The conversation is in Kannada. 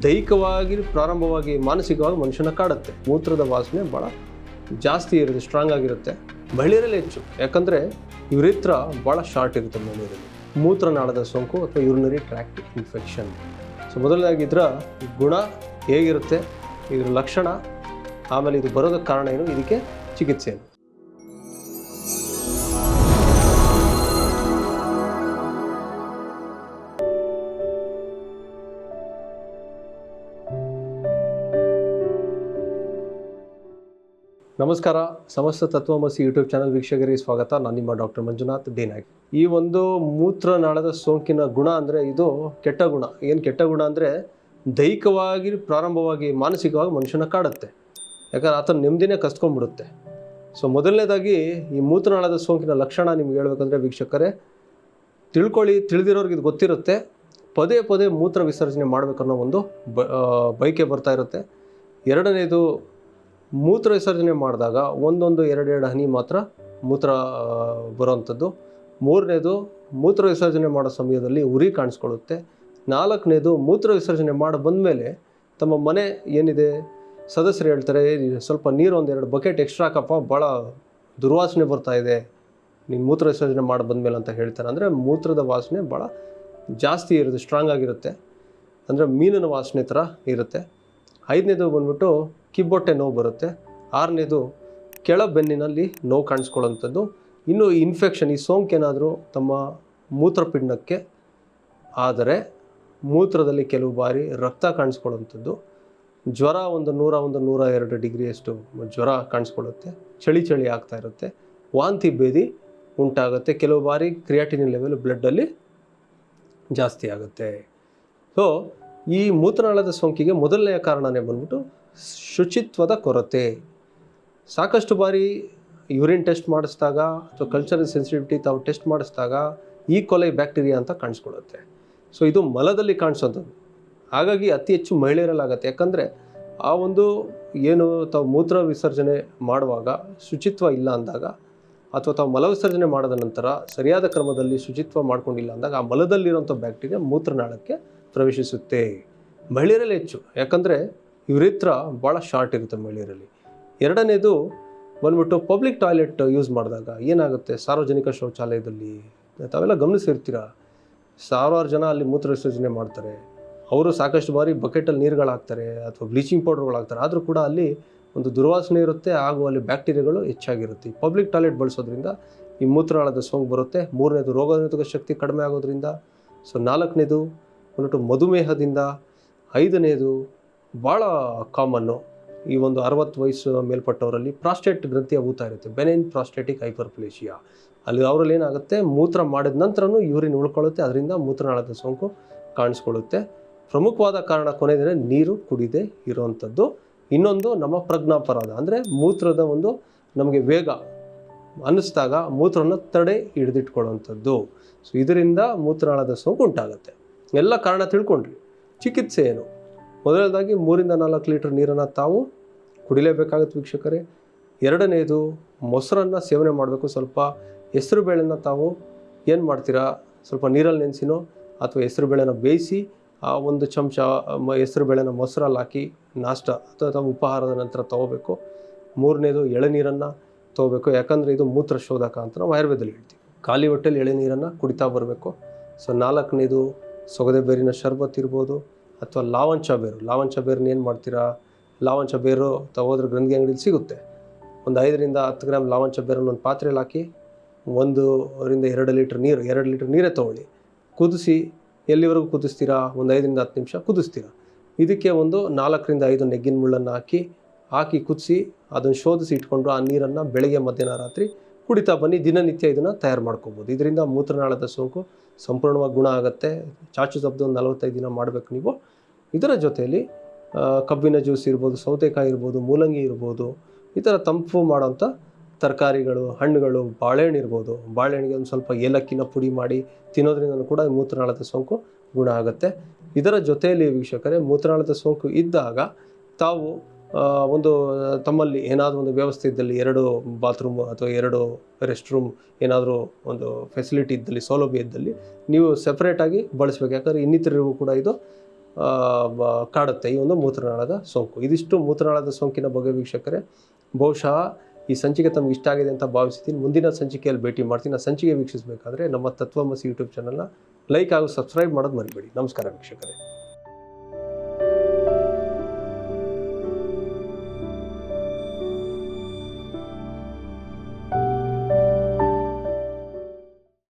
ದೈಹಿಕವಾಗಿ, ಪ್ರಾರಂಭವಾಗಿ, ಮಾನಸಿಕವಾಗಿ ಮನುಷ್ಯನ ಕಾಡುತ್ತೆ. ಮೂತ್ರದ ವಾಸನೆ ಭಾಳ ಜಾಸ್ತಿ ಇರುತ್ತೆ ಸ್ಟ್ರಾಂಗ್ ಆಗಿರುತ್ತೆ. ಮಹಿಳೆಯರಲ್ಲಿ ಹೆಚ್ಚು. ಯಾಕಂದರೆ ಯುರಿತ್ರ ಭಾಳ ಶಾರ್ಟ್ ಇರುತ್ತೆ ಮಹಿಳೆಯರಲ್ಲಿ. ಮೂತ್ರನಾಳದ ಸೋಂಕು ಅಥವಾ ಯೂರಿನರಿ ಟ್ರ್ಯಾಕ್ಟ್ ಇನ್ಫೆಕ್ಷನ್ ಸೊ ಮೊದಲನೇದಾಗಿ ಗುಣ ಹೇಗಿರುತ್ತೆ, ಇದರ ಲಕ್ಷಣ, ಆಮೇಲೆ ಇದು ಬರೋದಕ್ಕೆ ಕಾರಣ ಏನು, ಇದಕ್ಕೆ ಚಿಕಿತ್ಸೆ. ಏನು ನಮಸ್ಕಾರ. ಸಮಸ್ತ ತತ್ವಮಸಿ ಯೂಟ್ಯೂಬ್ ಚಾನಲ್ ವೀಕ್ಷಕರಿಗೆ ಸ್ವಾಗತ. ನಾನು ನಿಮ್ಮ ಡಾಕ್ಟರ್ ಮಂಜುನಾಥ್ ಡಿ ನಾಯ್ಕ್ ಈ ಒಂದು ಮೂತ್ರನಾಳದ ಸೋಂಕಿನ ಗುಣ ಅಂದರೆ ಇದು ಕೆಟ್ಟ ಗುಣ. ಏನು ಕೆಟ್ಟ ಗುಣ ಅಂದರೆ ದೈಹಿಕವಾಗಿ, ಪ್ರಾರಂಭವಾಗಿ, ಮಾನಸಿಕವಾಗಿ ಮನುಷ್ಯನ ಕಾಡುತ್ತೆ. ಯಾಕಂದ್ರೆ ಆತನ ನೆಮ್ಮದಿನೇ ಕಸ್ಕೊಂಡ್ಬಿಡುತ್ತೆ. ಸೊ ಮೊದಲನೇದಾಗಿ ಈ ಮೂತ್ರನಾಳದ ಸೋಂಕಿನ ಲಕ್ಷಣ ನಿಮ್ಗೆ ಹೇಳ್ಬೇಕಂದ್ರೆ ವೀಕ್ಷಕರೇ, ತಿಳ್ಕೊಳ್ಳಿ, ತಿಳಿದಿರೋರಿಗೆ ಇದು ಗೊತ್ತಿರುತ್ತೆ. ಪದೇ ಪದೇ ಮೂತ್ರ ವಿಸರ್ಜನೆ ಮಾಡಬೇಕನ್ನೋ ಒಂದು ಬಯಕೆ ಬರ್ತಾ ಇರುತ್ತೆ. ಎರಡನೇದು ಮೂತ್ರ ವಿಸರ್ಜನೆ ಮಾಡಿದಾಗ ಒಂದೊಂದು ಎರಡೆರಡು ಹನಿ ಮಾತ್ರ ಮೂತ್ರ ಬರುವಂಥದ್ದು. ಮೂರನೇದು ಮೂತ್ರ ವಿಸರ್ಜನೆ ಮಾಡೋ ಸಮಯದಲ್ಲಿ ಉರಿ ಕಾಣಿಸ್ಕೊಳ್ಳುತ್ತೆ. ನಾಲ್ಕನೇದು ಮೂತ್ರ ವಿಸರ್ಜನೆ ಮಾಡಿ ಬಂದಮೇಲೆ ತಮ್ಮ ಮನೆ ಏನಿದೆ? ಸದಸ್ಯರು ಹೇಳ್ತಾರೆ "ಏ, ಸ್ವಲ್ಪ ನೀರು ಒಂದೆರಡು ಬಕೆಟ್ ಎಕ್ಸ್ಟ್ರಾ ಕಪ್ಪ ಭಾಳ ದುರ್ವಾಸನೆ ಬರ್ತಾ ಇದೆ. ನೀನು ಮೂತ್ರ ವಿಸರ್ಜನೆ ಮಾಡಿ ಬಂದಮೇಲೆ ಅಂತ ಹೇಳ್ತಾರೆ. ಅಂದರೆ ಮೂತ್ರದ ವಾಸನೆ ಭಾಳ ಜಾಸ್ತಿ ಇರುತ್ತೆ ಸ್ಟ್ರಾಂಗ್ ಆಗಿರುತ್ತೆ. ಅಂದರೆ ಮೀನಿನ ವಾಸನೆ ಥರ ಇರುತ್ತೆ. ಐದನೇದು ಬಂದ್ಬಿಟ್ಟು ಕಿಬ್ಬೊಟ್ಟೆ ನೋವು ಬರುತ್ತೆ. ಆರನೇದು ಕೆಳ ಬೆನ್ನಿನಲ್ಲಿ ನೋವು ಕಾಣಿಸ್ಕೊಳ್ಳೋಂಥದ್ದು ಇನ್ನು ಇನ್ಫೆಕ್ಷನ್ ಈ ಸೋಂಕೇನಾದರೂ ತಮ್ಮ ಮೂತ್ರಪಿಂಡಕ್ಕೆ, ಆದರೆ ಮೂತ್ರದಲ್ಲಿ ಕೆಲವು ಬಾರಿ ರಕ್ತ ಕಾಣಿಸ್ಕೊಳ್ಳೋಂಥದ್ದು ಜ್ವರ ಒಂದು ನೂರ ಒಂದು, ನೂರ ಎರಡು ಡಿಗ್ರಿಯಷ್ಟು ಜ್ವರ ಕಾಣಿಸ್ಕೊಳ್ಳುತ್ತೆ. ಚಳಿ ಚಳಿ ಆಗ್ತಾ ಇರುತ್ತೆ. ವಾಂತಿ ಭೇದಿ ಉಂಟಾಗುತ್ತೆ. ಕೆಲವು ಬಾರಿ ಕ್ರಿಯಾಟಿನಿನ್ ಲೆವೆಲ್ ಬ್ಲಡ್ಡಲ್ಲಿ ಜಾಸ್ತಿ ಆಗುತ್ತೆ. ಸೊ ಈ ಮೂತ್ರನಾಳದ ಸೋಂಕಿಗೆ ಮೊದಲನೆಯ ಕಾರಣನೇ ಬಂದ್ಬಿಟ್ಟು ಶುಚಿತ್ವದ ಕೊರತೆ. ಸಾಕಷ್ಟು ಬಾರಿ ಯೂರಿನ್ ಟೆಸ್ಟ್ ಮಾಡಿಸಿದಾಗ ಅಥವಾ ಕಲ್ಚರಲ್ ಸೆನ್ಸಿಟಿವಿಟಿ ತಾವು ಟೆಸ್ಟ್ ಮಾಡಿಸಿದಾಗ ಈ ಕೊಲೆ ಬ್ಯಾಕ್ಟೀರಿಯಾ ಅಂತ ಕಾಣಿಸ್ಕೊಳ್ಳುತ್ತೆ. ಸೊ ಇದು ಮಲದಲ್ಲಿ ಕಾಣಿಸೋಂಥದ್ದು ಹಾಗಾಗಿ ಅತಿ ಹೆಚ್ಚು ಮಹಿಳೆಯರಲ್ಲಾಗತ್ತೆ. ಯಾಕಂದರೆ ಆ ಒಂದು ಏನು ತಾವು ಮೂತ್ರ ವಿಸರ್ಜನೆ ಮಾಡುವಾಗ ಶುಚಿತ್ವ ಇಲ್ಲ ಅಂದಾಗ ಅಥವಾ ತಾವು ಮಲ ವಿಸರ್ಜನೆ ಮಾಡಿದ ನಂತರ ಸರಿಯಾದ ಕ್ರಮದಲ್ಲಿ ಶುಚಿತ್ವ ಮಾಡ್ಕೊಂಡಿಲ್ಲ ಅಂದಾಗ ಆ ಮಲದಲ್ಲಿರುವಂಥ ಬ್ಯಾಕ್ಟೀರಿಯಾ ಮೂತ್ರನಾಳಕ್ಕೆ ಪ್ರವೇಶಿಸುತ್ತೆ. ಮಹಿಳೆಯರಲ್ಲಿ ಹೆಚ್ಚು. ಯಾಕಂದರೆ ಯುರಿತ್ರ ಭಾಳ ಶಾರ್ಟ್ ಇರುತ್ತೆ ಮಹಿಳೆಯರಲ್ಲಿ. ಎರಡನೇದು ಬಂದ್ಬಿಟ್ಟು ಪಬ್ಲಿಕ್ ಟಾಯ್ಲೆಟ್ ಯೂಸ್ ಮಾಡಿದಾಗ ಏನಾಗುತ್ತೆ? ಸಾರ್ವಜನಿಕ ಶೌಚಾಲಯದಲ್ಲಿ ತಾವೆಲ್ಲ ಗಮನಿಸಿರ್ತೀರ? ಸಾವಿರಾರು ಜನ ಅಲ್ಲಿ ಮೂತ್ರ ವಿಸರ್ಜನೆ ಮಾಡ್ತಾರೆ. ಅವರು ಸಾಕಷ್ಟು ಬಾರಿ ಬಕೆಟಲ್ಲಿ ನೀರುಗಳಾಗ್ತಾರೆ ಅಥವಾ ಬ್ಲೀಚಿಂಗ್ ಪೌಡರ್ಗಳು ಹಾಕ್ತಾರೆ ಆದರೂ ಕೂಡ ಅಲ್ಲಿ ಒಂದು ದುರ್ವಾಸನೆ ಇರುತ್ತೆ, ಹಾಗೂ ಅಲ್ಲಿ ಬ್ಯಾಕ್ಟೀರಿಯಾಗಳು ಹೆಚ್ಚಾಗಿರುತ್ತೆ. ಪಬ್ಲಿಕ್ ಟಾಯ್ಲೆಟ್ ಬಳಸೋದ್ರಿಂದ ಈ ಮೂತ್ರಾಳದ ಸೋಂಕು ಬರುತ್ತೆ. ಮೂರನೇದು ರೋಗನಿರೋಧಕ ಶಕ್ತಿ ಕಡಿಮೆ ಆಗೋದ್ರಿಂದ. ಸೊ ನಾಲ್ಕನೇದು ಬಂದ್ಬಿಟ್ಟು ಮಧುಮೇಹದಿಂದ. ಐದನೇದು ಭಾಳ ಕಾಮನ್ನು ಈ ಒಂದು ಅರವತ್ತು ವಯಸ್ಸು ಮೇಲ್ಪಟ್ಟವರಲ್ಲಿ ಪ್ರಾಸ್ಟೇಟ್ ಗ್ರಂಥಿ ಊತ ಇರುತ್ತೆ ಬೆನೈನ್ ಪ್ರಾಸ್ಟೇಟಿಕ್ ಹೈಪರ್ಪ್ಲೇಷಿಯಾ ಅಲ್ಲಿ ಅವರಲ್ಲಿ ಏನಾಗುತ್ತೆ, ಮೂತ್ರ ಮಾಡಿದ ನಂತರನೂ ಯೂರಿನ್ ಉಳ್ಕೊಳ್ಳುತ್ತೆ, ಅದರಿಂದ ಮೂತ್ರನಾಳದ ಸೋಂಕು ಕಾಣಿಸ್ಕೊಳ್ಳುತ್ತೆ. ಪ್ರಮುಖವಾದ ಕಾರಣ ಕೊನೆಯದರೆ ನೀರು ಕುಡಿದೇ ಇರುವಂಥದ್ದು. ಇನ್ನೊಂದು ನಮ್ಮ ಪ್ರಜ್ಞಾಪರಾಧ, ಅಂದರೆ ಮೂತ್ರದ ಒಂದು ನಮಗೆ ವೇಗ ಅನ್ನಿಸ್ದಾಗ ಮೂತ್ರವನ್ನು ತಡೆ ಹಿಡಿದಿಟ್ಕೊಳ್ಳುವಂಥದ್ದು. ಸೊ ಇದರಿಂದ ಮೂತ್ರನಾಳದ ಸೋಂಕು ಉಂಟಾಗುತ್ತೆ. ಎಲ್ಲ ಕಾರಣ ತಿಳ್ಕೊಂಡ್ರಿ. ಚಿಕಿತ್ಸೆ ಏನು? ಮೊದಲನೇದಾಗಿ ಮೂರಿಂದ ನಾಲ್ಕು ಲೀಟರ್ ನೀರನ್ನು ತಾವು ಕುಡಿಲೇಬೇಕಾಗುತ್ತೆ ವೀಕ್ಷಕರೇ. ಎರಡನೇದು, ಮೊಸರನ್ನು ಸೇವನೆ ಮಾಡಬೇಕು. ಸ್ವಲ್ಪ ಹೆಸರು ಬೇಳೆನ ತಾವು ಏನು ಮಾಡ್ತೀರಾ? ಸ್ವಲ್ಪ ನೀರಲ್ಲಿ ನೆನೆಸಿನೋ ಅಥವಾ ಹೆಸರು ಬೇಳೆನ ಬೇಯಿಸಿ, ಆ ಒಂದು ಚಮಚ ಹೆಸರು ಬೇಳೆನ ಮೊಸರಲ್ಲಿ ಹಾಕಿ ನಾಷ್ಟ ಅಥವಾ ತಮ್ಮ ಉಪಹಾರದ ನಂತರ ತೊಗೋಬೇಕು. ಮೂರನೇದು ಎಳೆನೀರನ್ನು ತೊಗೋಬೇಕು. ಯಾಕಂದರೆ ಇದು ಮೂತ್ರ ಶೋಧಕ ಅಂತ ನಾವು ಆಯುರ್ವೇದದಲ್ಲಿ ಹೇಳ್ತೀವಿ. ಖಾಲಿ ಹೊಟ್ಟೆಲಿ ಎಳೆನೀರನ್ನು ಕುಡಿತಾ ಬರಬೇಕು. ಸೊ ನಾಲ್ಕನೇದು, ಸೊಗದೆ ಬೇರಿನ ಶರ್ಬತ್ ಇರ್ಬೋದು. ಅಥವಾ ಲಾವಂಚ ಬೇರು. ಲಾವಂಚ ಬೇರನ್ನ ಏನು ಮಾಡ್ತೀರಾ? ಲಾವಂಚ ಬೇರು ತಗೋದ್ರೆ ಗ್ರಂಥಿ ಅಂಗಡಿಲಿ ಸಿಗುತ್ತೆ. ಒಂದು ಐದರಿಂದ ಹತ್ತು ಗ್ರಾಮ್ ಲಾವಂಚ ಬೇರನ್ನು ಒಂದು ಪಾತ್ರೆಯಲ್ಲಿ ಹಾಕಿ ಒಂದರಿಂದ ಎರಡು ಲೀಟ್ರ್ ನೀರು, ಎರಡು ಲೀಟ್ರ್ ನೀರೇ ತೊಗೊಳ್ಳಿ. ಕುದಿಸಿ, ಎಲ್ಲಿವರೆಗೂ ಕುದಿಸ್ತೀರಾ? ಒಂದು ಐದರಿಂದ ಹತ್ತು ನಿಮಿಷ ಕುದಿಸ್ತೀರಾ? ಇದಕ್ಕೆ ಒಂದು ನಾಲ್ಕರಿಂದ ಐದು ನೆಗ್ಗಿನ ಮುಳ್ಳನ್ನು ಹಾಕಿ ಹಾಕಿ ಕುದಿಸಿ, ಅದನ್ನು ಶೋಧಿಸಿ ಇಟ್ಕೊಂಡು ಆ ನೀರನ್ನು ಬೆಳಗ್ಗೆ ಮಧ್ಯಾಹ್ನ ರಾತ್ರಿ ಕುಡಿತಾ ಬನ್ನಿ. ದಿನನಿತ್ಯ ಇದನ್ನು ತಯಾರು ಮಾಡ್ಕೋಬೋದು. ಇದರಿಂದ ಮೂತ್ರನಾಳದ ಸೋಂಕು ಸಂಪೂರ್ಣವಾಗಿ ಗುಣ ಆಗುತ್ತೆ. ಚಾಚು ತಪ್ಪದು ಒಂದು ನಲವತ್ತೈದು ದಿನ ಮಾಡಬೇಕು ನೀವು. ಇದರ ಜೊತೆಯಲ್ಲಿ ಕಬ್ಬಿನ ಜ್ಯೂಸ್ ಇರ್ಬೋದು, ಸೌತೆಕಾಯಿ ಇರ್ಬೋದು, ಮೂಲಂಗಿ ಇರ್ಬೋದು, ಈ ಥರ ತಂಪು ಮಾಡೋಂಥ ತರಕಾರಿಗಳು, ಹಣ್ಣುಗಳು, ಬಾಳೆಹಣ್ಣು ಇರ್ಬೋದು. ಬಾಳೆಹಣ್ಣಿಗೆ ಒಂದು ಸ್ವಲ್ಪ ಏಲಕ್ಕಿನ ಪುಡಿ ಮಾಡಿ ತಿನ್ನೋದ್ರಿಂದ ಕೂಡ ಮೂತ್ರನಾಳದ ಸೋಂಕು ಗುಣ ಆಗುತ್ತೆ. ಇದರ ಜೊತೆಯಲ್ಲಿ ವೀಕ್ಷಕರೇ, ಮೂತ್ರನಾಳದ ಸೋಂಕು ಇದ್ದಾಗ ತಾವು ಒಂದು, ತಮ್ಮಲ್ಲಿ ಏನಾದರೂ ಒಂದು ವ್ಯವಸ್ಥೆ ಇದ್ದಲ್ಲಿ, ಎರಡು ಬಾತ್ರೂಮ್ ಅಥವಾ ಎರಡು ರೆಸ್ಟ್ ರೂಮ್ ಏನಾದರೂ ಒಂದು ಫೆಸಿಲಿಟಿ ಇದ್ದಲ್ಲಿ, ಸೌಲಭ್ಯ ಇದ್ದಲ್ಲಿ ನೀವು ಸೆಪ್ರೇಟಾಗಿ ಬಳಸಬೇಕು. ಯಾಕಂದರೆ ಇನ್ನಿತರಿಗೂ ಕೂಡ ಇದು ಕಾಡುತ್ತೆ. ಈ ಒಂದು ಮೂತ್ರನಾಳದ ಸೋಂಕು. ಇದಿಷ್ಟು ಮೂತ್ರನಾಳದ ಸೋಂಕಿನ ಬಗ್ಗೆ ವೀಕ್ಷಕರೇ, ಬಹುಶಃ ಈ ಸಂಚಿಕೆ ತಮ್ಗೆ ಇಷ್ಟ ಆಗಿದೆ ಅಂತ ಭಾವಿಸ್ತೀನಿ. ಮುಂದಿನ ಸಂಚಿಕೆಯಲ್ಲಿ ಭೇಟಿ ಮಾಡ್ತೀನಿ. ಆ ಸಂಚಿಕೆ ವೀಕ್ಷಿಸಬೇಕಾದ್ರೆ ನಮ್ಮ ತತ್ವಮಸಿ ಯೂಟ್ಯೂಬ್ ಚಾನಲ್ನ ಲೈಕ್ ಹಾಗೂ ಸಬ್ಸ್ಕ್ರೈಬ್ ಮಾಡೋದು ಮರಿಬೇಡಿ. ನಮಸ್ಕಾರ ವೀಕ್ಷಕರೇ.